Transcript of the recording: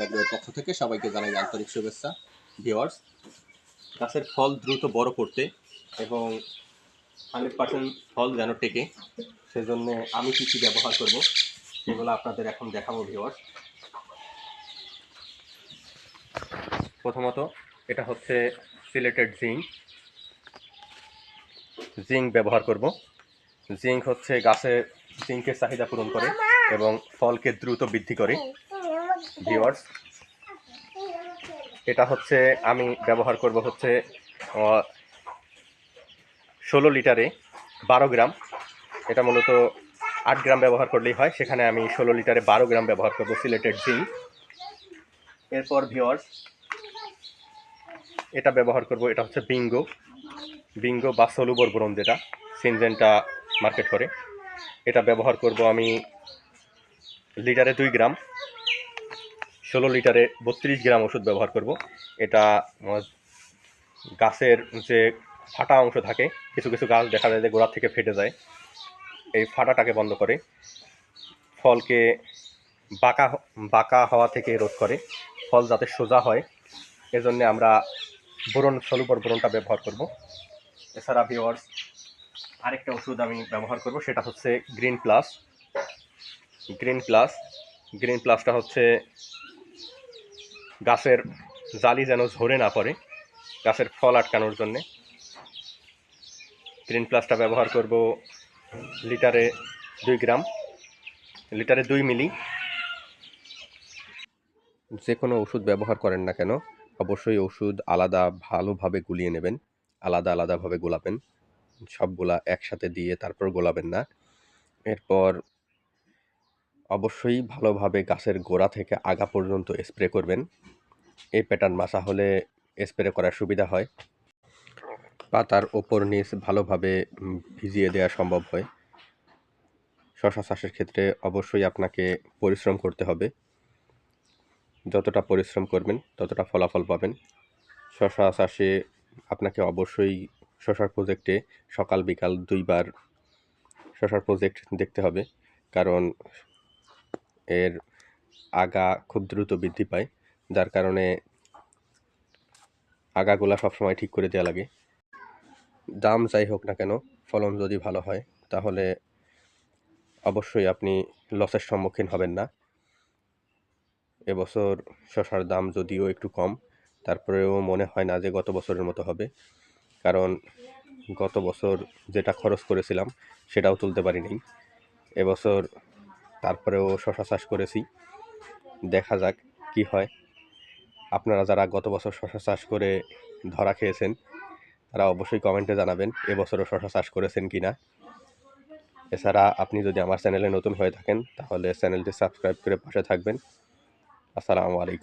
অ্যাগ্রোয়ের পক্ষ থেকে সবাইকে জানাই আন্তরিক শুভেচ্ছা ভিওয়ার্স গাছের ফল দ্রুত বড় করতে এবং হান্ড্রেড পার্সেন্ট ফল যেন টেকে, সেজন্য আমি কী কী ব্যবহার করব সেগুলো আপনাদের এখন দেখাবো ভিওয়ার্স প্রথমত এটা হচ্ছে সিলেটেড জিঙ্ক। জিঙ্ক ব্যবহার করব। জিঙ্ক হচ্ছে গাছে জিঙ্কের চাহিদা পূরণ করে এবং ফলকে দ্রুত বৃদ্ধি করে। ভিওয়ার্স এটা হচ্ছে আমি ব্যবহার করব হচ্ছে ষোলো লিটারে বারো গ্রাম। এটা মূলত আট গ্রাম ব্যবহার করলেই হয়। সেখানে আমি ষোলো লিটারে বারো গ্রাম ব্যবহার করব সিলেটেড জিঙ্ক এরপর ভিওয়ার্স এটা ব্যবহার করব, এটা হচ্ছে বিঙ্গো। বিঙ্গো বা সলুবর ব্রোন যেটা, সিনজেনটা মার্কেট করে। এটা ব্যবহার করব আমি লিটারে দুই গ্রাম। ষোলো লিটারে বত্রিশ গ্রাম ওষুধ ব্যবহার করব। এটা গাছের যে ফাটা অংশ থাকে, কিছু কিছু গাছ দেখা যায় যে গোড়ার থেকে ফেটে যায়। এই ফাটাটাকে বন্ধ করে ফলকে বাঁকা বাঁকা হওয়া থেকে রোধ করে, ফল যাতে সোজা হয়, এজন্য আমরা বোরন, সলুবর বোরনটা ব্যবহার করব। এছাড়া ভিওয়ার্স আরেকটা ওষুধ আমি ব্যবহার করব, সেটা হচ্ছে green plus. Green plus, green প্লাসটা হচ্ছে গাছের জালি যেন ঝরে না পড়ে, গাছের ফল আটকানোর জন্যে। গ্রিন প্লাসটা ব্যবহার করব লিটারে দুই গ্রাম, লিটারে দুই মিলি। যে কোনো ওষুধ ব্যবহার করেন না কেন, অবশ্যই ওষুধ আলাদা ভালোভাবে গুলিয়ে নেবেন, আলাদা আলাদাভাবে গোলাবেন সবগুলা একসাথে দিয়ে তারপর গোলাবেন না। এরপর অবশ্যই ভালোভাবে গাছের গোড়া থেকে আগা পর্যন্ত স্প্রে করবেন। এই প্যাটার্ন মাসা হলে স্প্রে করার সুবিধা হয়। পাতার ওপর নিচ ভালোভাবে ভিজিয়ে দেওয়া সম্ভব হয়। শশা চাষের ক্ষেত্রে অবশ্যই আপনাকে পরিশ্রম করতে হবে। যতটা পরিশ্রম করবেন, ততটা ফলাফল পাবেন। শশা চাষে আপনাকে অবশ্যই শশার প্রজেক্টে সকাল বিকাল দুইবার শশার প্রজেক্ট দেখতে হবে। কারণ এর আগা খুব দ্রুত বৃদ্ধি পায়, যার কারণে আগাগুলা সবসময় ঠিক করে দেওয়া লাগে। দাম যাই হোক না কেন, ফলন যদি ভালো হয়, তাহলে অবশ্যই আপনি লসের সম্মুখীন হবেন না। এবছর শশার দাম যদিও একটু কম, তারপরেও মনে হয় না যে গত বছরের মতো হবে, কারণ গত বছর যেটা খরচ করেছিলাম, সেটাও তুলতে পারিনি। এবছর তারপরেও শশা চাষ করেছি। দেখা যাক কি হয়। আপনারা যারা গত বছর শশা চাষ করে ধরা খেয়েছেন, তারা অবশ্যই কমেন্টে জানাবেন এবছরও শশা চাষ করেছেন কি না এছাড়া আপনি যদি আমার চ্যানেলে নতুন হয়ে থাকেন, তাহলে চ্যানেলটি সাবস্ক্রাইব করে পাশে থাকবেন। আসসালামু আলাইকুম।